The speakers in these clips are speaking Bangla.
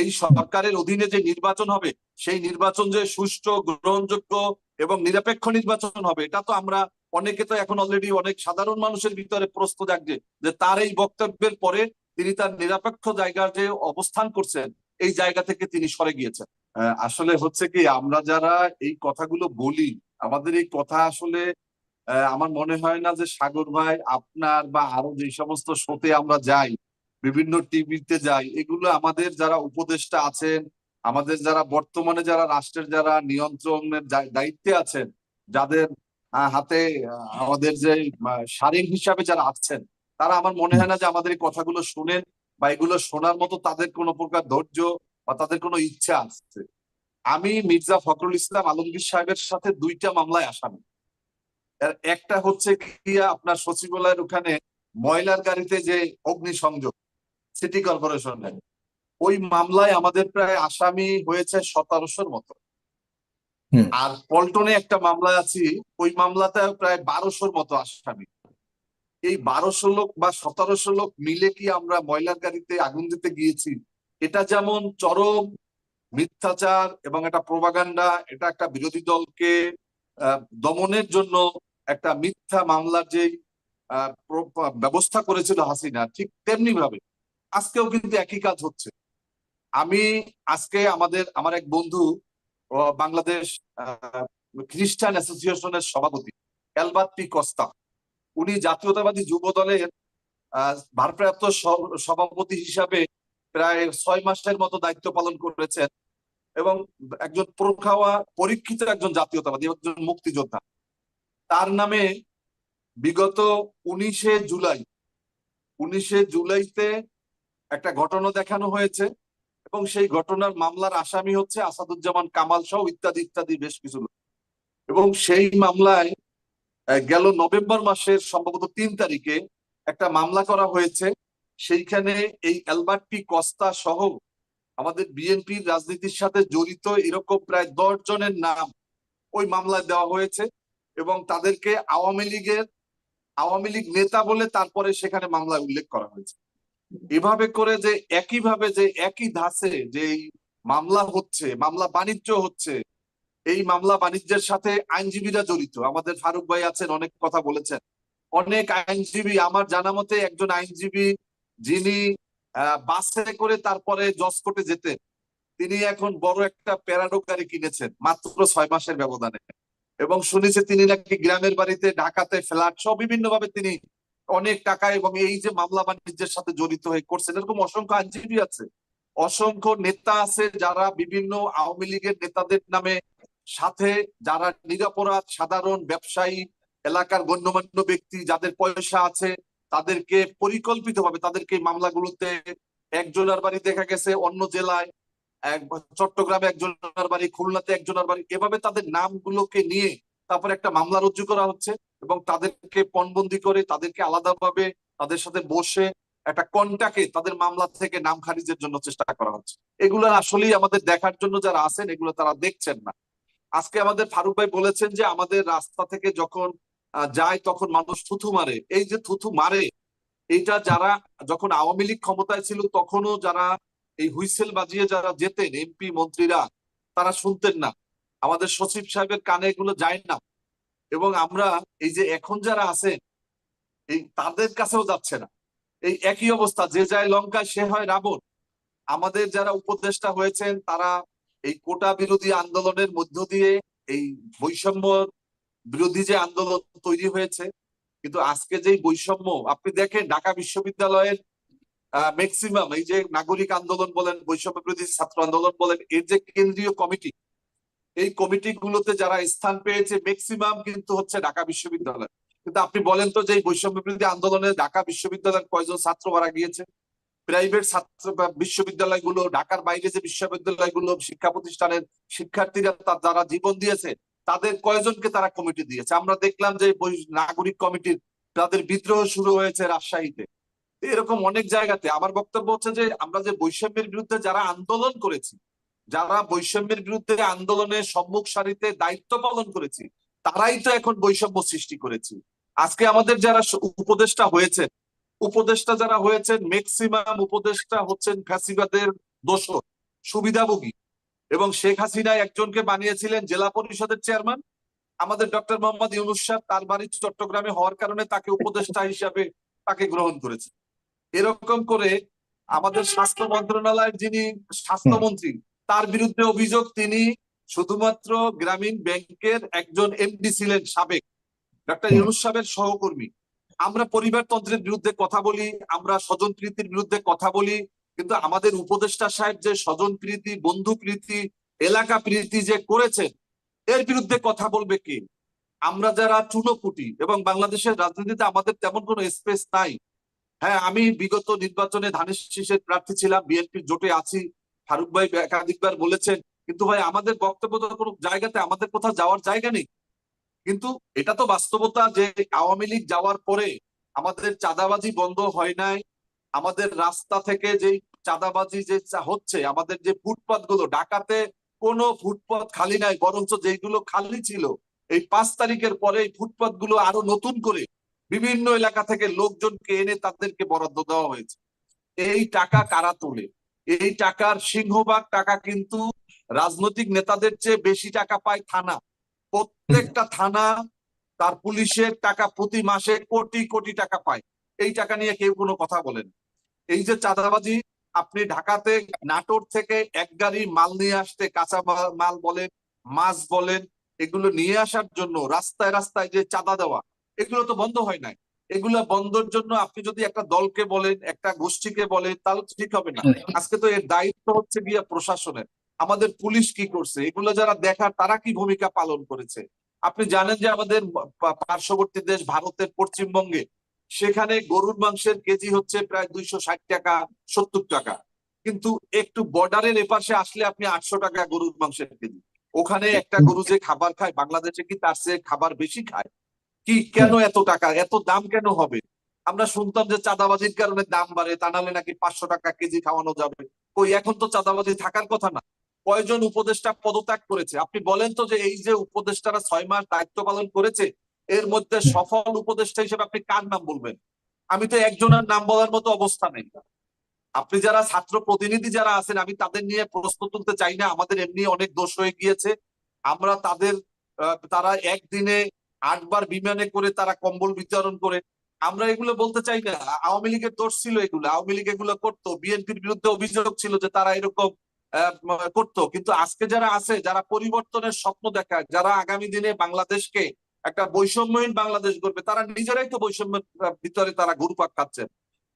এই সরকারের অধীনে যে নির্বাচন হবে, সেই নির্বাচন যে সুষ্ঠু, গ্রহণযোগ্য এবং নিরপেক্ষ নির্বাচন হবে, এটা তো আমরা অনেকে তো এখন অলরেডি অনেক সাধারণ মানুষের ভিতরে প্রশ্ন জাগছে যে তার এই বক্তব্যের পরে তিনি তার নিরপেক্ষ জায়গার যে অবস্থান করছেন, এই জায়গা থেকে তিনি সরে গিয়েছেন। আসলে হচ্ছে কি, আমরা যারা এই কথাগুলো বলি, আমাদের এই কথা আসলে আমার মনে হয় না যে সাগর ভাই, আপনার বা আরও যে সমস্ত শোতে আমরা যাই বিভিন্ন টিভিতে যাই এগুলো আমাদের যারা উপদেষ্টা আছেন, আমাদের যারা বর্তমানে যারা রাষ্ট্রের যারা নিয়ন্ত্রণের দায়িত্বে আছেন, যাদের হাতে আমাদের যে সারিং হিসাবে যারা আছেন, তারা আমার মনে হয় না যে আমাদের এই কথাগুলো শুনেন বা এগুলো শোনার মতো তাদের কোনো প্রকার ধৈর্য বা তাদের কোনো ইচ্ছা আছে। আমি মির্জা ফখরুল ইসলাম আলমগীর সাহেবের সাথে দুইটা মামলায় আসামি। একটা হচ্ছে কি আপনার সচিবালয়ের ওখানে ময়লার গাড়িতে যে অগ্নিসংযোগ সিটি কর্পোরেশনের ওই মামলায় আমাদের প্রায় আসামি হয়েছে সতেরোশোর মতো। আর পল্টনে একটা মামলা আছি ওই মামলাতে প্রায় বারোশোর মতো আসামি। এই বারোশো লোক বা সতেরোশো লোক মিলে কি আমরা ময়লার গাড়িতে আগুন দিতে গিয়েছি? এটা যেমন চরম মিথ্যাচার এবং এটা প্রোপাগান্ডা এটা একটা বিরোধী দলকে দমনের জন্য একটা মিথ্যা মামলার যে ব্যবস্থা করেছিল হাসিনা ঠিক তেমনি ভাবে আজকেও কিন্তু একই কাজ হচ্ছে। আমি আজকে আমাদের, আমার এক বন্ধু বাংলাদেশ খ্রিস্টান অ্যাসোসিয়েশনের সভাপতি এলবাত পি কস্তা। উনি জাতীয়তাবাদী যুব দলের ভারপ্রাপ্ত সভাপতি হিসাবে প্রায় ছয় মাসের মতো দায়িত্ব পালন করেছেন এবং একজন প্রখাওয়া, পরীক্ষিত একজন জাতীয়তাবাদী, একজন মুক্তিযোদ্ধা। তার নামে বিগত উনিশে জুলাই, উনিশে জুলাইতে একটা ঘটনা দেখানো হয়েছে এবং সেই ঘটনার মামলার আসামি হচ্ছে আসাদুজ্জামান কামাল সহ ইত্যাদি ইত্যাদি বেশ কিছু লোক। এবং সেই মামলায় গেল নভেম্বর মাসের সম্ভবত তিন তারিখে একটা মামলা করা হয়েছে সেইখানে এই অ্যালবার্ট পি কস্তা সহ আমাদের বিএনপির রাজনীতির সাথে জড়িত এরকম প্রায় দশ জনের নাম ওই মামলায় দেওয়া হয়েছে এবং তাদেরকে আওয়ামী লীগের, আওয়ামী লীগ নেতা বলে তারপরে সেখানে মামলায় উল্লেখ করা হয়েছে এভাবে করে যে একইভাবে যে একই ধাঁচে যে মামলা হচ্ছে, মামলা বাণিজ্য হচ্ছে, এই মামলা বাণিজ্যের সাথে আইনজীবীরা জড়িত। আমাদের ফারুক ভাই আছেন, অনেক কথা বলেছেন। অনেক আইনজীবী, আমার জানা মতে একজন আইনজীবী যিনি বাসে করে তারপরে জজ কোর্টে যেতেন, তিনি এখন বড় একটা প্যারাডো গাড়ি কিনেছেন, মাত্র ছয় মাসের ব্যবধানে। এবং শুনেছে তিনি নাকি গ্রামের বাড়িতে, ঢাকাতে ফ্ল্যাট সহ বিভিন্ন ভাবে তিনি অনেক টাকা এবং এই যে মামলা বাণিজ্যের সাথে জড়িত হয়ে করছেন এরকম অসংখ্য আইনজীবী আছে, অসংখ্য নেতা আছে যারা বিভিন্ন আওয়ামী লীগের নেতাদের নামে সাথে, যারা নিরাপরাধ, সাধারণ ব্যবসায়ী, এলাকার গণ্যমান্য ব্যক্তি যাদের পয়সা আছে, তাদেরকে পরিকল্পিতভাবে তাদেরকে মামলাগুলোতে একজনের বাড়ি দেখা গেছে অন্য জেলায়, এক চট্টগ্রামে একজনের বাড়ি, খুলনাতে একজনের বাড়ি, এভাবে তাদের নামগুলোকে নিয়ে তারপর একটা মামলা রুজু করা হচ্ছে। এবং তাদেরকে পণবন্দি করে, তাদেরকে আলাদাভাবে তাদের সাথে বসে একটা কন্টাকে তাদের মামলা থেকে নাম খারিজের জন্য চেষ্টা করা হচ্ছে। এগুলো আসলেই আমাদের দেখার জন্য যারা আছেন, এগুলো তারা দেখছেন না। আজকে আমাদের ফারুক ভাই বলেছেন যে, আমাদের রাস্তা থেকে যখন যায় তখন মানুষ থুথু মারে। এই যে থুথু মারে এটা যারা যখন আওয়ামী লীগ ক্ষমতায় ছিল তখনও যারা এই হুইসেল বাজিয়ে যারা যেতেন, এমপি মন্ত্রীরা, তারা শুনতেন না। আমাদের সচিব সাহেবের কানে এগুলো যায় না। এবং আমরা এই যে এখন যারা আছেন, এই তাদের কাছেও যাচ্ছে না। এই একই অবস্থা, যে যায় লঙ্কায় সে হয় রাবণ। আমাদের যারা উপদেষ্টা হয়েছেন, তারা এই কোটা বিরোধী আন্দোলনের মধ্য দিয়ে এই বৈষম্য বিরোধী যে আন্দোলন তৈরি হয়েছে, কিন্তু আজকে যে বৈষম্য, আপনি দেখেন ঢাকা বিশ্ববিদ্যালয়ের ম্যাক্সিমাম এই যে নাগরিক আন্দোলন বলেন, বৈষম্য বিরোধী ছাত্র আন্দোলন বলেন, এর যে কেন্দ্রীয় কমিটি এই কমিটি গুলোতে যারা স্থান পেয়েছে ম্যাক্সিমাম কিন্তু হচ্ছে ঢাকা বিশ্ববিদ্যালয়। কিন্তু আপনি বলেন তো যে বৈষম্য বিরোধী আন্দোলনে ঢাকা বিশ্ববিদ্যালয়ের কয়জন ছাত্র মারা গিয়েছে? প্রাইভেট ছাত্র বিশ্ববিদ্যালয়গুলো, ঢাকার বাইরে যে বিশ্ববিদ্যালয়গুলো, শিক্ষা প্রতিষ্ঠানের শিক্ষার্থীরা যারা জীবন দিয়েছে, তাদের কয়জনকে তারা কমিটি দিয়েছে? আমরা দেখলাম যে নাগরিক কমিটির তাদের বিদ্রোহ শুরু হয়েছে রাজশাহীতে। এরকম অনেক জায়গাতে। আমার বক্তব্য হচ্ছে যে আমরা যে বৈষম্যের বিরুদ্ধে যারা আন্দোলন করেছি যারা বৈষম্যের বিরুদ্ধে আন্দোলনে সম্মুখ সারিতে দায়িত্ব পালন করেছি, তারাই তো এখন বৈষম্য সৃষ্টি করেছি। আজকে আমাদের যারা উপদেষ্টা হয়েছে উপদেষ্টা যারা হয়েছেন ম্যাক্সিমাম উপদেষ্টা হচ্ছেন ফ্যাসিবাদের দোষর, সুবিধাভোগী। এবং শেখ হাসিনা একজনকে বানিয়েছিলেন জেলা পরিষদের চেয়ারম্যান। আমাদের ডক্টর মোহাম্মদ ইউনুস তার বাড়ি চট্টগ্রামে হওয়ার কারণে তাকে উপদেষ্টা হিসাবে তাকে গ্রহণ করেছে। এরকম করে আমাদের স্বাস্থ্য মন্ত্রণালয়ের যিনি স্বাস্থ্যমন্ত্রী তার বিরুদ্ধে অভিযোগ তিনি শুধুমাত্র গ্রামীণ ব্যাংকের একজন এমডি ছিলেন সাবেক ডক্টর ইউনুস সাহেবের সহকর্মী। আমরা পরিবারতন্ত্রের বিরুদ্ধে কথা বলি আমরা স্বজন প্রীতির বিরুদ্ধে কথা বলি কিন্তু আমাদের উপদেষ্টা সাহেব যে স্বজন প্রীতি বন্ধু প্রীতি এলাকা প্রীতি যে করেছেন এর বিরুদ্ধে কথা বলবে কি? আমরা যারা চুনোপুটি এবং বাংলাদেশের রাজনীতিতে আমাদের তেমন কোনো স্পেস নাই। হ্যাঁ আমি বিগত নির্বাচনে ধানের শীষের প্রার্থী ছিলাম বিএনপির জোটে আছি ফারুক ভাই একাধিকবার বলেছেন, কিন্তু ভাই, আমাদের বক্তব্য তো কোনো জায়গাতে, আমাদের কোথাও যাওয়ার জায়গা নেই। কিন্তু এটা তো বাস্তবতা যে আওয়ামী লীগ যাওয়ার পরে আমাদের চাঁদাবাজি বন্ধ হয় নাই, আমাদের রাস্তা থেকে যে চাঁদাবাজি যে হচ্ছে, আমাদের যে ফুটপাতগুলো ঢাকাতে কোনো ফুটপাত খালি নাই, বরঞ্চ যেগুলো খালি ছিল, এই পাঁচ তারিখের পরে এই ফুটপাতগুলো আরও নতুন করে বিভিন্ন এলাকা থেকে লোকজনকে এনে তাদেরকে বরাদ্দ দেওয়া হয়েছে। এই টাকা কারা তোলে? এই টাকার সিংহভাগ টাকা কিন্তু রাজনৈতিক নেতাদের চেয়ে বেশি টাকা পায় থানা। প্রত্যেকটা থানা তার পুলিশের টাকা প্রতি মাসে কোটি কোটি টাকা পায়। এই টাকা নিয়ে কেউ কোনো কথা বলেন। এই যে চাঁদাবাজি, আপনি ঢাকাতে নাটোর থেকে এক গাড়ি মাল নিয়ে আসতে কাঁচা মাল বলেন, মাছ বলেন, এগুলো নিয়ে আসার জন্য রাস্তায় রাস্তায় যে চাঁদা দেওয়া, এগুলো তো বন্ধ হয় নাই। এগুলো বন্ধর জন্য আপনি যদি একটা দলকে বলেন একটা গোষ্ঠীকে বলেন তাহলে তো ঠিক হবে না। আজকে তো এর দায়িত্ব হচ্ছে গিয়া প্রশাসনের। আমাদের পুলিশ কি করছে? এগুলো যারা দেখার তারা কি ভূমিকা পালন করেছে? আপনি জানেন যে আমাদের পার্শ্ববর্তী দেশ ভারতের পশ্চিমবঙ্গে সেখানে গরুর মাংসের কেজি হচ্ছে প্রায় দুইশো ষাট টাকা সত্তর টাকা। কিন্তু একটু বর্ডারের এপাশে আসলে আপনি আটশো টাকা গরুর মাংসের কেজি। ওখানে একটা গরু যে খাবার খায় বাংলাদেশে কি তার চেয়ে খাবার বেশি খায়? কি কেন এত টাকা? এত দাম কেন হবে? আমরা শুনতাম যে চাঁদাবাজির কারণে দাম বাড়ে তা নাহলে নাকি পাঁচশো টাকা কেজি খাওয়ানো যাবে। কই এখন তো চাঁদাবাজি থাকার কথা না। কয়জন উপদেষ্টা পদত্যাগ করেছে? আপনি বলেন তো যে এই যে উপদেষ্টারা ছয় মাস দায়িত্ব পালন করেছে এর মধ্যে সফল উপদেষ্টা হিসেবে আপনি কার নাম বলবেন? আমি তো একজনের নাম বলার মতো অবস্থা নেই। আপনি যারা ছাত্র প্রতিনিধি যারা আছেন আমি তাদের নিয়ে প্রশ্ন তুলতে চাই না। আমাদের এমনি অনেক দোষ হয়ে গিয়েছে। আমরা তাদের তারা একদিনে আটবার বিমানে করে তারা কম্বল বিতরণ করে। আমরা এগুলো বলতে চাই না। আওয়ামী লীগের দোষ ছিল এগুলো। আওয়ামী লীগ এগুলো করতো। বিএনপির বিরুদ্ধে অভিযোগ ছিল যে তারা এরকম করতো। কিন্তু আজকে যারা আছে, যারা পরিবর্তনের স্বপ্ন দেখায়, যারা আগামী দিনে বাংলাদেশকে একটা বৈষম্যহীন বাংলাদেশ করবে তারা নিজেরাই তো বৈষম্যের ভিতরে তারা ঘুরপাক খাচ্ছেন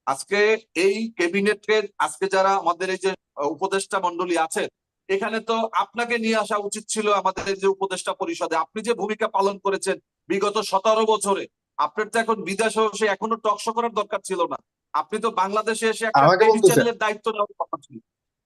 আজকে এই ক্যাবিনেটের আজকে যারা আমাদের এই যে উপদেষ্টা মন্ডলী আছে, এখানে তো আপনাকে নিয়ে আসা উচিত ছিল আমাদের যে উপদেষ্টা পরিষদে। আপনি যে ভূমিকা পালন করেছেন বিগত সতেরো বছরে। আপনার তো এখন বিদেশে এসে এখনও টকশো করার দরকার ছিল না। আপনি তো বাংলাদেশে এসে একটা দায়িত্ব নেওয়ার কথা ছিল।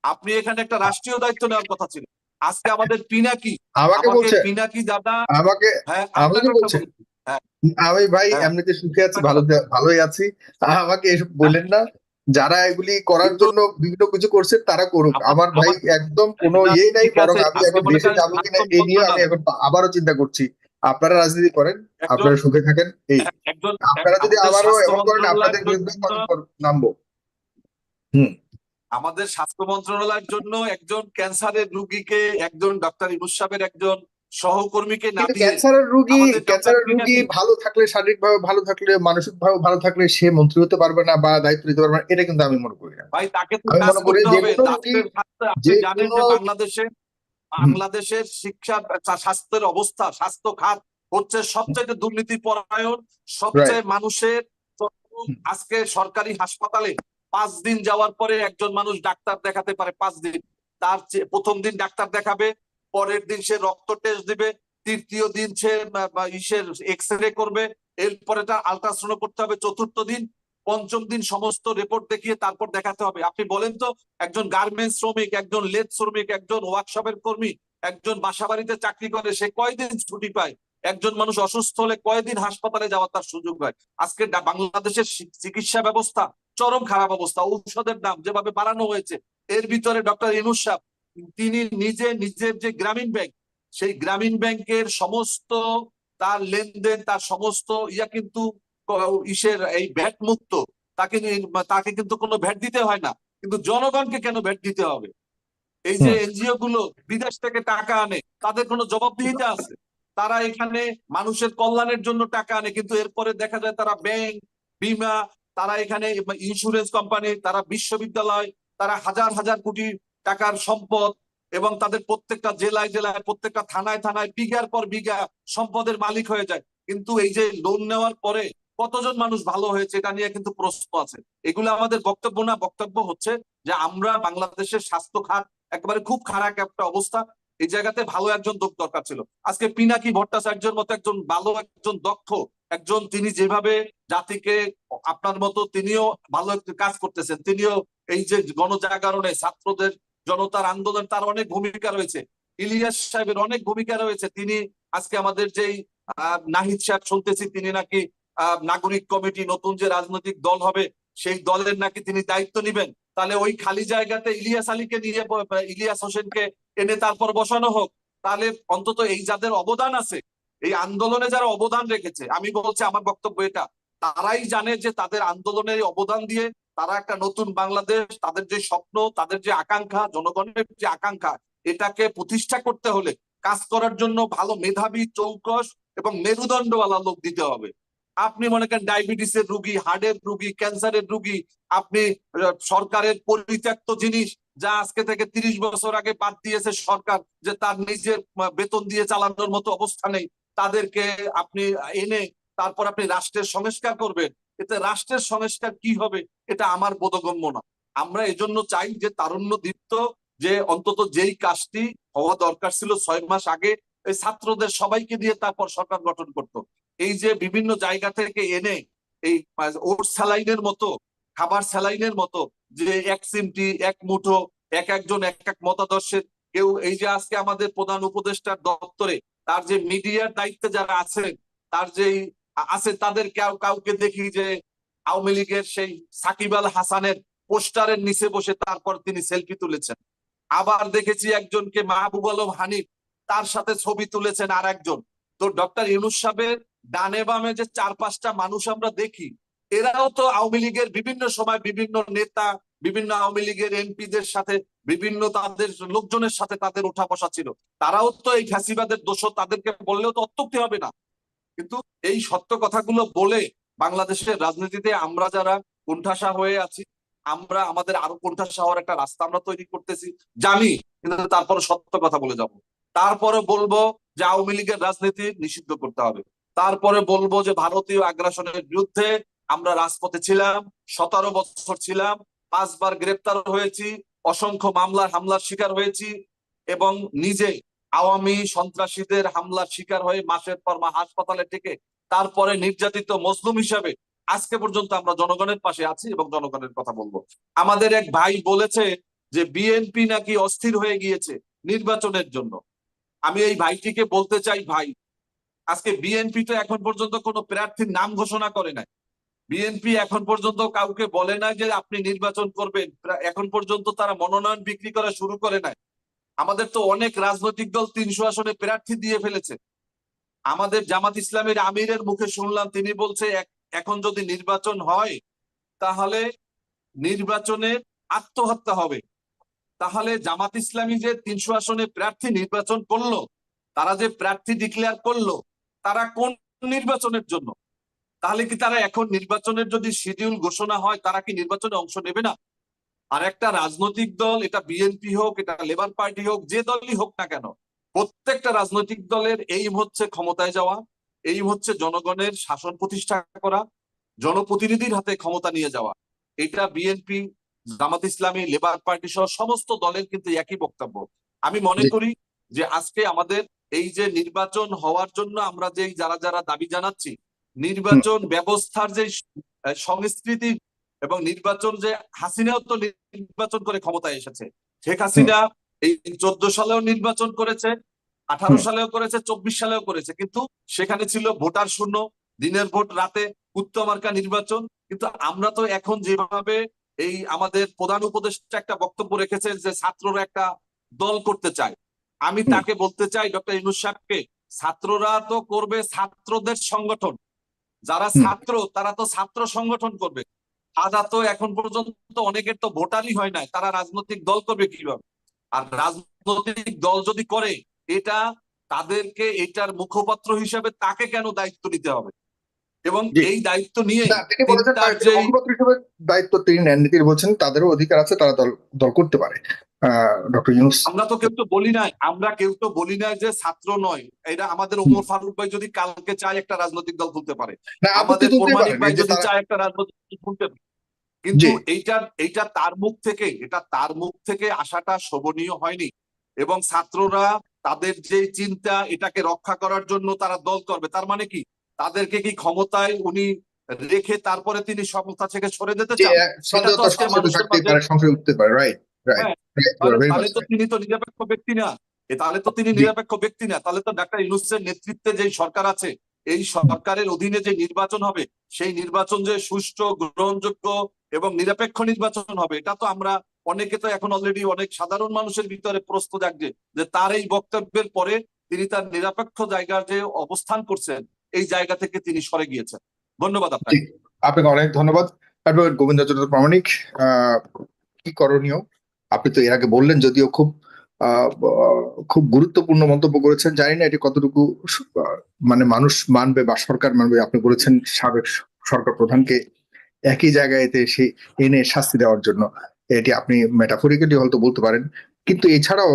আপনি এখানে একটা রাষ্ট্রীয় দায়িত্ব নেওয়ার কথা ছিল। আজকে আমাদের পিনাকি আমাকে বলছে। পিনাকি দাদা আমাকে হ্যাঁ আমাকে বলছে? হ্যাঁ। আমি ভাই হ্যাঁ। এমনিতে সুখে আছি ভালো ভালোই আছি। আমাকে এসব বললেন না। যারা এগুলি করার জন্য বিভিন্ন কিছু করছে তারা করুক। আমার- ভাই একদম কোনো ইয়ে নাই বরং আমি এখন দেশে যাব কিনা এই নিয়ে আমি এখন আবারও চিন্তা করছি। আপনারা রাজনীতি করেন আপনারা সুখে থাকেন এই আপনারা যদি আবারও এমন করেন আপনাদের বিরুদ্ধে জন্য- কত আমাদের স্বাস্থ্য মন্ত্রণালয়ের জন্য একজন ক্যান্সারের রুগীকে একজন ডাক্তার ইনুস সাহেবের একজন সহকর্মীকে না ক্যান্সারের রুগী ক্যান্সারের রুগী ভালো থাকলে শারীরিকভাবে ভালো থাকলে মানসিকভাবে ভালো থাকলে সে মন্ত্রী হতে পারবে না বা দায়িত্ব নিতে পারবে না এটা কিন্তু আমি মনে করি না। ভাই তাকে তো কাজ করতে হবে। যে বাংলাদেশে বাংলাদেশের শিক্ষা স্বাস্থ্যের অবস্থা স্বাস্থ্য খাত হচ্ছে সবচেয়ে দুর্নীতি পরায়ণ সবচেয়ে মানুষের আজকে সরকারি হাসপাতালে পাঁচ দিন যাওয়ার পরে একজন মানুষ ডাক্তার দেখাতে পারে পাঁচ দিন। তার প্রথম দিন ডাক্তার দেখাবে পরের দিন সে রক্ত টেস্ট দিবে তৃতীয় দিন সে ইসের এক্স রে করবে এরপরে তার আলট্রাসাউন্ড করতে হবে চতুর্থ দিন পঞ্চম দিন সমস্ত রিপোর্ট দেখিয়ে তারপর দেখাতে হবে। আপনি বলেন তো, একজন গার্মেন্টস শ্রমিক, একজন লেদ শ্রমিক, একজন ওয়ার্কশপের কর্মী, একজন বাসা বাড়িতে চাকরি করে, সে কয়দিন ছুটি পায়? একজন মানুষ অসুস্থ হলে কয়দিন হাসপাতালে যাওয়ার তার সুযোগ হয়? আজকে বাংলাদেশের চিকিৎসা ব্যবস্থা চরম খারাপ অবস্থা। ঔষধের দাম যেভাবে বাড়ানো হয়েছে, এর ভিতরে ডক্টর ইনুস সাহেব তিনি নিজে, নিজের যে গ্রামীণ ব্যাংক সেই গ্রামীণ ব্যাংকের সমস্ত তার লেনদেন, তার সমস্ত ইয়া কিন্তু ইসের এই ভ্যাট মুক্ত তাকে তাকে কিন্তু কোনো ভ্যাট দিতে হয় না। কিন্তু জনগণকে কেন ভ্যাট দিতে হবে? এই যে এনজিও গুলো বিদেশ থেকে টাকা আনে তাদের কোনো জবাবদিহিতা আছে? তারা এখানে মানুষের কল্যাণের জন্য টাকা আনে কিন্তু এরপরে দেখা যায় তারা ব্যাংক বিমা তারা এখানে ইন্স্যুরেন্স কোম্পানি তারা বিশ্ববিদ্যালয় তারা হাজার হাজার কোটি টাকার সম্পদ এবং তাদের প্রত্যেকটা জেলায় জেলায় প্রত্যেকটা থানায় থানায় বিঘার পর বিঘা সম্পদের মালিক হয়ে যায়। কিন্তু এই যে লোন নেওয়ার পরে কতজন মানুষ ভালো হয়েছে এটা নিয়ে কিন্তু প্রশ্ন আছে। এগুলো আমাদের বক্তব্য না, বক্তব্য হচ্ছে যে আমরা বাংলাদেশের স্বাস্থ্য খাত একেবারে খুব খারাপ একটা অবস্থা। এই জায়গাতে ভালো একজন লোক দরকার ছিল। আজকে পিনাকি ভট্টাচার্যের মতো একজন ভালো একজন দক্ষ, একজন তিনি যেভাবে জাতিকে আপনার মতো তিনিও ভালো একটি কাজ করতেছেন, তিনিও এই যে গণজাগরণে ছাত্রদের জনতার আন্দোলন তার অনেক ভূমিকা রয়েছে। ইলিয়াস সাহেবের অনেক ভূমিকা রয়েছে। তিনি আজকে আমাদের যেই নাহিদ সাহেব শুনতেছি, তিনি নাকি নাগরিক কমিটি নতুন যে রাজনৈতিক দল হবে, সেই দলের নাকি তিনি দায়িত্ব নিবেন। তাহলে ওই খালি জায়গাতে ইলিয়াস আলীকে নিয়ে ইলিয়াস হোসেনকে এনে তারপর বসানো হোক। তাহলে অন্তত এই যাদের অবদান আছে, এই আন্দোলনে যারা অবদান রেখেছে, আমি বলছি আমার বক্তব্য এটা, তারাই জানে যে তাদের আন্দোলনের অবদান দিয়ে তারা একটা নতুন বাংলাদেশ, তাদের যে স্বপ্ন, তাদের যে আকাঙ্ক্ষা, জনগণের যে আকাঙ্ক্ষা, এটাকে প্রতিষ্ঠা করতে হলে কাজ করার জন্য ভালো মেধাবী চৌকস এবং মেরুদণ্ডওয়ালা লোক দিতে হবে। আপনি মনে করেন ডায়াবেটিসের রুগী, হার্টের রুগী, ক্যান্সারের রুগী, আপনি সরকারের পরিত্যক্ত জিনিস যা আজকে থেকে তিরিশ বছর আগে বাদ দিয়েছে সরকার যে তার নিজের বেতন দিয়ে চালানোর মতো অবস্থা নেই, তাদেরকে আপনি এনে তারপর আপনি রাষ্ট্রের সংস্কার করবেন। এতে রাষ্ট্রের সংস্কার কি হবে এটা আমার বোধগম্য না। আমরা এজন্য চাই যে তারুণ্য দীপ্ত যে অন্তত যেই কাজটি হওয়া দরকার ছিল ছয় মাস আগে ছাত্রদের সবাইকে দিয়ে তারপর সরকার গঠন করত। এই যে বিভিন্ন জায়গা থেকে এনে এই ওট স্যালাইনের মতো, খাবার স্যালাইনের মতো, যে এক সিমটি এক মুঠো, এক একজন, এক এক মতাদর্শের, কেউ এই যে আজকে আমাদের প্রধান উপদেষ্টার দপ্তরে, তার যে মিডিয়ার দায়িত্বে যারা আছেন, তার যে আছে, তাদের কেউ কাউকে দেখি যে আওয়ামী লীগের সেই সাকিব আল হাসানের পোস্টারের নিচে বসে তারপর তিনি সেলফি তুলেছেন। আবার দেখেছি একজনকে মাহবুব আলম হানিফ, তার সাথে ছবি তুলেছেন আর একজন তো ডক্টর ইউনুস সাহেবের ডানে বামে যে চার পাঁচটা মানুষ আমরা দেখি, এরাও তো আওয়ামী লীগের বিভিন্ন সময় বিভিন্ন নেতা, বিভিন্ন আওয়ামী লীগের এমপিদের সাথে, বিভিন্ন তাদের লোকজনের সাথে তাদের ওঠা বসা ছিল। তারাও তো এই ফ্যাসিবাদের দোষ, তাদেরকে বললেও তো অত্যুক্তি হবে না। কিন্তু এই সত্য কথাগুলো বলে বাংলাদেশের রাজনীতিতে আমরা যারা কোণঠাসা হয়ে আছি, আমরা আমাদের আরও কোণঠাসা হওয়ার একটা রাস্তা আমরা তৈরি করতেছি, জানি, কিন্তু তারপরে সত্য কথা বলে যাব। তারপরে বলব যে আওয়ামী লীগের রাজনীতি নিষিদ্ধ করতে হবে। তারপরে বলব যে ভারতীয় আগ্রাসনের বিরুদ্ধে আমরা রাজপথে ছিলাম, সতেরো বছর ছিলাম, পাঁচবার গ্রেপ্তার হয়েছি, অসংখ্য মামলার হামলার শিকার হয়েছি এবং নিজে আওয়ামী সন্ত্রাসীদের হামলার শিকার হয়ে মাসের পর মা হাসপাতালে থেকে তারপরে নির্যাতিত মজলুম হিসাবে আজকে পর্যন্ত আমরা জনগণের পাশে আছি এবং জনগণের কথা বলব। আমাদের এক ভাই বলেছে যে বিএনপি নাকি অস্থির হয়ে গিয়েছে নির্বাচনের জন্য। আমি এই ভাইটিকে বলতে চাই, ভাই আজকে বিএনপি তো এখন পর্যন্ত কোনো প্রার্থীর নাম ঘোষণা করে নাই। বিএনপি এখন পর্যন্ত কাউকে বলে না যে আপনি নির্বাচন করবেন। এখন পর্যন্ত তারা মনোনয়ন বিক্রি করা শুরু করে নাই। আমাদের তো অনেক রাজনৈতিক দল তিনশো আসনে প্রার্থী দিয়ে ফেলেছে। আমাদের জামাত ইসলামের আমিরের মুখে শুনলাম, তিনি বলছে এখন যদি নির্বাচন হয়, তাহলে নির্বাচনে আত্মহত্যা হবে। তাহলে জামাত ইসলামী যে তিনশো আসনে প্রার্থী নির্বাচন করল, তারা যে প্রার্থী ডিক্লেয়ার করল তারা কোন নির্বাচনের জন্য? তাহলে কি তারা এখন নির্বাচনের যদি শিডিউল ঘোষণা হয় তারা কি নির্বাচনে অংশ নেবে না? আর একটা রাজনৈতিক দল এটা বিএনপি হোক এটা লেবার পার্টি হোক যে দলই হোক না কেন প্রত্যেকটা রাজনৈতিক দলের এইম হচ্ছে ক্ষমতায় যাওয়া এইম হচ্ছে জনগণের শাসন প্রতিষ্ঠা করা জনপ্রতিনিধির হাতে ক্ষমতা নিয়ে যাওয়া। এটা BNP Jamaat Islami labour party সহ সমস্ত দলের কিন্তু একই বক্তব্য। আমি মনে করি যে আজকে আমাদের এই যে নির্বাচন হওয়ার জন্য আমরা যে যারা যারা দাবি জানাচ্ছি নির্বাচন ব্যবস্থার যে সংস্কৃতি এবং নির্বাচন যে হাসিনাও তো নির্বাচন করে ক্ষমতায় এসেছে। শেখ হাসিনা এই চোদ্দ সালেও নির্বাচন করেছে আঠারো সালেও করেছে চব্বিশ সালেও করেছে। কিন্তু সেখানে ছিল ভোটার শূন্য দিনের ভোট রাতে উত্তমার্কা নির্বাচন। কিন্তু আমরা তো এখন যেভাবে এই আমাদের প্রধান উপদেষ্টা একটা বক্তব্য রেখেছেন যে ছাত্ররা একটা দল করতে চায়। আমি তাকে বলতে চাই ডক্টর ইনুস সাহেবকে ছাত্ররা তো করবে ছাত্রদের সংগঠন। যারা ছাত্র তারা তো ছাত্র সংগঠন করবে। আদা তো এখন পর্যন্ত অনেকের তো ভোটারই হয় নাই তারা রাজনৈতিক দল করবে কীভাবে? আর রাজনৈতিক দল যদি করে এটা তাদেরকে এটার মুখপাত্র হিসেবে তাকে কেন দায়িত্ব নিতে হবে? এবং এই দায়িত্ব নিয়ে তিনি বলেছেন দায়িত্ব তিনি নেন নীতির বলছেন তাদেরও অধিকার আছে তারা দল দল করতে পারে। ডক্টর ইউনুস আমরা তো কেউ তো বলি নাই আমরা কেউ তো বলি নাই যে ছাত্র নয়। এটা আমাদের ওমর ফারুক ভাই যদি কালকে চায় একটা রাজনৈতিক দল খুলতে পারে। আমাদের প্রমাণিক ভাই যদি চায় একটা রাজনৈতিক দল খুলতে পারে। কিন্তু এইটা এইটা তার মুখ থেকে এটা তার মুখ থেকে আসাটা শোভনীয় হয়নি। এবং ছাত্ররা তাদের যে চিন্তা এটাকে রক্ষা করার জন্য তারা দল করবে তার মানে কি? তাদেরকে কি ক্ষমতায় উনি রেখে তারপরে তিনি ক্ষমতা থেকে সরে যেতে চান? উঠতে পারে রাইট তাহলে তাহলে তো তিনি তো নিরপেক্ষ ব্যক্তি না। তাহলে তো তিনি নিরপেক্ষ ব্যক্তি না। তাহলে তো ডাক্তার ইউনুসের নেতৃত্বে যে সরকার আছে এই সরকারের অধীনে যে নির্বাচন হবে সেই নির্বাচন যে সুষ্ঠু গ্রহণযোগ্য এবং নিরপেক্ষ নির্বাচন হবে এটা তো আমরা অনেকে তো এখন অলরেডি অনেক সাধারণ মানুষের ভিতরে প্রশ্ন জাগছে যে তার এই বক্তব্যের পরে তিনি তার নিরপেক্ষ জায়গার যে অবস্থান করছেন এই জায়গা থেকে তিনি সরে গিয়েছেন। ধন্যবাদ আপনাকে। আপনাকে অনেক ধন্যবাদ। অ্যাডভোকেট গোবিন্দচন্দ্র প্রামাণিক আহ, কি করণীয়? আপনি তো এর আগে বললেন যদিও খুব খুব গুরুত্বপূর্ণ মন্তব্য করেছেন, জানি না এটি কতটুকু মানে মানুষ মানবে বা সরকার মানবে। আপনি বলেছেন সাবেক সরকার প্রধানকে একই জায়গায় এতে সে এনে শাস্তি দেওয়ার জন্য। এটি আপনি মেটাফরিক্যালি হয়তো বলতে পারেন। কিন্তু এছাড়াও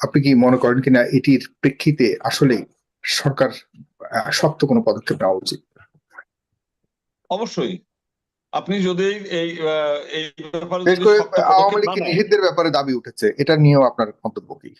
আপনি কি মনে করেন কিনা, এটির প্রেক্ষিতে আসলে সরকার শক্ত কোনো পদক্ষেপ নেওয়া উচিত? অবশ্যই। আপনি যদি এই এই ব্যাপারে আওয়ামী লীগের নিষিদ্ধের ব্যাপারে দাবি উঠেছে এটা নিয়েও আপনার মন্তব্য কি?